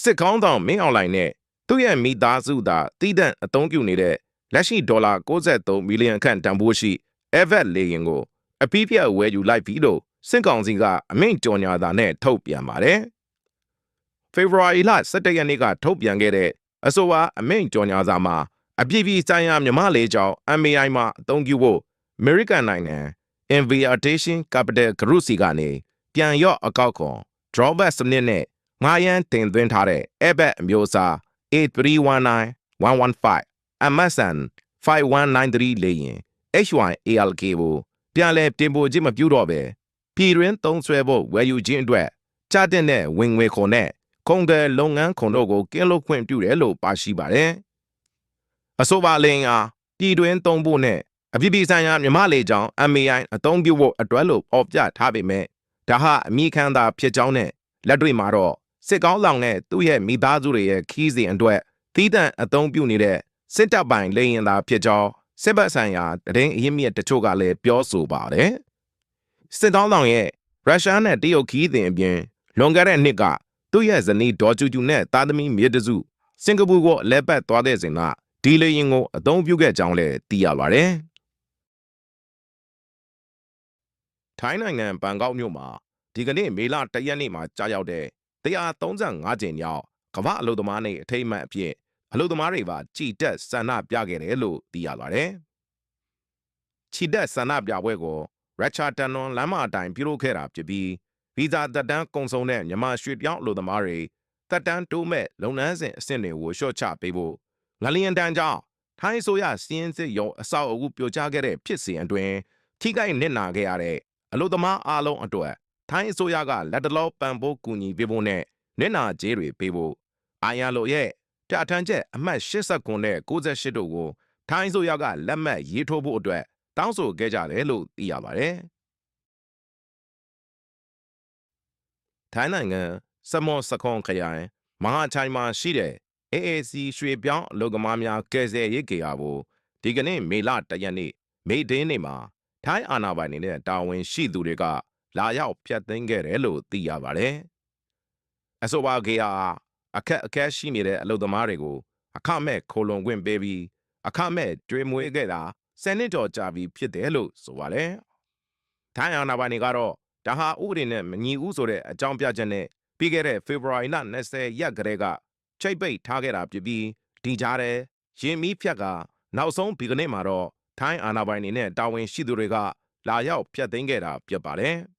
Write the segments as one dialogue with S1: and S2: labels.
S1: စစ်ကောင်းဆောင်မင်းအောင်လှိုင်နဲ့သူ့ရဲ့မိသားစုသာတည်တဲ့အသုံးပြုနေတဲ့လက်ရှိဒေါ်လာ63မီလီယံခန့်တန်ဖိုးရှိ Evet လေယာဉ်ကိုအပိပြတ်ဝယ်ယူလိုက်ပြီလို့စစ်ကောင်စီကအမိန့်ကြော်ညာတာနဲ့ထုတ်ပြန်ပါတယ်။ဖေဖော်ဝါရီလ17ရက်နေ့ကထုတ်ပြန်ခဲ့တဲ့အဆိုပါအမိန့်ကြော်ညာစာမှာအပြည့်ပြည့်ဆိုင်ရာမြမလေးကြောင် MAI မှာအသုံးပြုဖို့ American နိုင်ငံ Invitation Capital Group စီကနေပြန်ရော့အကောက်ခွန် drawback စနစ်နဲ့ ငှားရမ်းတင်သွင်းထားတဲ့ Airbag အမျိုးအစား A319115 MSN 5193လေယာဉ် H1ALK ကိုပြန်လည်တင်ပို့ခြင်းမပြုတော့ပဲပြည်တွင်းသုံးစွဲဖို့ဝယ်ယူခြင်းအတွက်ကြတဲ့တဲ့ဝင်ငွေခွန်နဲ့ကုန်တယ်လုပ်ငန်းခွန်တို့ကိုကင်းလွတ်ခွင့်ပြုတယ်လို့ပါရှိပါတယ်။အဆိုပါလင်းအားပြည်တွင်းသုံးဖို့နဲ့အပြည်ပြည်ဆိုင်ရာမြမလေးကြောင့် MAI အသုံးပြုဖို့အတွက်လို့ပေါ်ပြထားပေမဲ့ဒါဟာအမိခံသာဖြစ်ကြောင်းနဲ့လက်တွေ့မှာတော့ စစ်ကောင်းလောင်နဲ့သူ့ရဲ့မိသားစုတွေရဲ့ခီးစဉ်အတွက်သီးသန့်အသုံးပြုနေတဲ့စစ်တပ်ပိုင်လေရင်သာဖြစ်ကြောင်းစစ်ဘက်ဆိုင်ရာတရင်အရင်းမြစ်တချို့ကလည်းပြောဆိုပါတယ်စစ်ကောင်းလောင်ရဲ့ရုရှားနဲ့တရုတ်ခီးစဉ်အပြင်လွန်ခဲ့တဲ့နှစ်ကသူ့ရဲ့ဇနီးဒေါ်ကျူကျူနဲ့သားသမီးမြေတစုစင်ကာပူကိုအလဲပတ်သွားတဲ့စဉ်ကဒီလေရင်ကိုအသုံးပြုခဲ့ကြောင်းလည်းသိရပါတယ်ထိုင်းနိုင်ငံဘန်ကောက်မြို့မှာဒီကနေ့မေလ၁ရက်နေ့မှာကြာရောက်တဲ့ 135ကျင်းမြောက်ကမ္ဘာအလုသမားနေ့အထိမ်းအမှတ်အဖြစ်အလုသမားတွေပါကြည်တက်ဆန္ဒပြခဲ့တယ်လို့သိရပါတယ်။ချီတက်ဆန္ဒပြပွဲကိုရချာတန်နွန်လမ်းမအတိုင်းပြုလုပ်ခဲ့တာဖြစ်ပြီးဗီဇာတက်တန်းကုံဆုံးတဲ့မြန်မာရွှေပြောင်းအလုသမားတွေတက်တန်းတိုးမဲ့လုပ်ငန်းစဉ်အဆင့်တွေကိုရှော့ချပေးဖို့ငလျင်တန်းကြောင့်ထိုင်းဆိုရစီးရင်စစ်ရုံအဆောက်အဦပြိုကျခဲ့တဲ့ဖြစ်စဉ်အတွင်းထိခိုက်နစ်နာခဲ့ရတဲ့အလုသမားအားလုံးအတွက် ထိုင်းအစိုးရကလက်တလောပံ့ပိုးကူညီပေးဖို့နဲ့နစ်နာကြေးတွေပေးဖို့အာရလိုရဲ့ပြဋ္ဌာန်းချက်အမှတ်89နဲ့68တို့ကိုထိုင်းအစိုးရကလက်မှတ်ရေးထိုးဖို့အတွက်တောင်းဆိုခဲ့ကြတယ်လို့သိရပါတယ်။ထိုင်းနိုင်ငံစမော့စခွန်ခရိုင်မဟာချိုင်မှာရှိတဲ့ AAC ရွှေပြောင်းအလုပ်သမားများကယ်ဆယ်ရေးကေယာကိုဒီကနေ့မေလ၁ရက်နေ့မေဒင်းနေ့မှာထိုင်းအာဏာပိုင်တွေနဲ့တာဝန်ရှိသူတွေက လာရောက်ဖျက်သိမ်းခဲ့တယ်လို့သိရပါတယ်။အဆိုပါကေယာအခက်အခဲရှိနေတဲ့အလုပ်သမားတွေကိုအခမဲ့ခိုလုံခွင့်ပေးပြီးအခမဲ့ကျွေးမွေးခဲ့တာဆယ်နှစ်ကျော်ကြာပြီဖြစ်တယ်လို့ဆိုပါတယ်။ထိုင်းအာဏာပိုင်တွေကတော့ဒါဟာဥပဒေနဲ့မညီဘူးဆိုတဲ့အကြောင်းပြချက်နဲ့ပြီးခဲ့တဲ့ဖေဖော်ဝါရီလ20ရက်ကလေးကချိတ်ပိတ်ထားခဲ့တာဖြစ်ပြီးဒီကြားထဲရင်မီးဖြတ်ကနောက်ဆုံးဒီကနေ့မှာတော့ထိုင်းအာဏာပိုင်တွေနဲ့တာဝန်ရှိသူတွေကလာရောက်ဖျက်သိမ်းခဲ့တာဖြစ်ပါတယ်။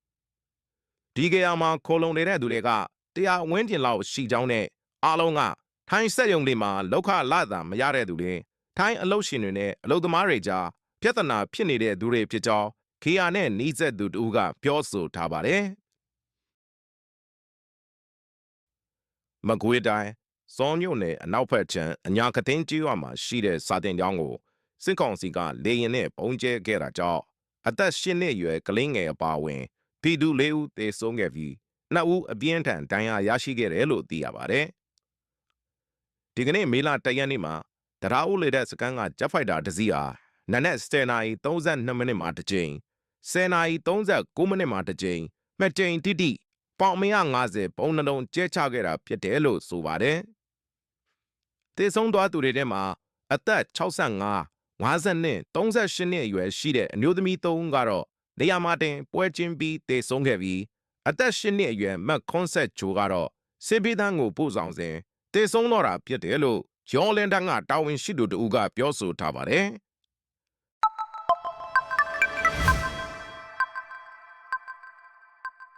S1: ဒီကေယာမှာခိုလုံနေတဲ့သူတွေကတရားဝင်းကျင်လောက်ရှိကြောင်းနဲ့အားလုံးကထိုင်းစက်ရုံတွေမှာလောက်ခလာတာမရတဲ့သူတွေထိုင်းအလုပ်ရှင်တွေနဲ့အလုပ်သမားတွေကြားပြဿနာဖြစ်နေတဲ့သူတွေဖြစ်ကြောင်းခေယာနဲ့နီးစက်သူတူကပြောဆိုထားပါတယ်။မကွေးတိုင်းစောမြို့နယ်အနောက်ဘက်ခြမ်းအညာကသိန်းကျွော်မှာရှိတဲ့စာတင်ကျောင်းကိုစစ်ကောင်စီကလေရင်နဲ့ပုံကျဲခဲ့တာကြောင့်အသက်၈နှစ်အရွယ်ကလေးငယ်အပါအဝင် ပြည်သူ၄ဦးသေဆုံးခဲ့ပြီးနှစ်ဦးအပြင်းထန်ဒဏ်ရာရရှိခဲ့တယ်လို့သိရပါတယ်။ဒီကနေ့မေလ၁ရက်နေ့မှာတရားဦးလေတဲ့စကန်ကဂျက်ဖိုက်တာတစ်စီးဟာနနက်10:32မိနစ်မှာတစ်ကြိမ်10:39မိနစ်မှာတစ်ကြိမ်မှတ်ကြိမ်တိတိပေါင်150ပုံနှလုံးကျဲချခဲ့တာဖြစ်တယ်လို့ဆိုပါတယ်။သေဆုံးသွားသူတွေထဲမှာအသက်65 50နှစ်38နှစ်အရွယ်ရှိတဲ့အမျိုးသမီး3ဦးကတော့ နေရာမှာတင်ပွဲချင်းပြီးသေဆုံးခဲ့ပြီးအသက်8နှစ်အရွယ်မက်ခွန်ဆက်ဂျိုကတော့စစ်ပေးသန်းကိုပို့ဆောင်စဉ်သေဆုံးတော့တာဖြစ်တယ်လို့ယောလန်တန်ကတာဝန်ရှိသူတို့ကပြောဆိုထားပါတယ်။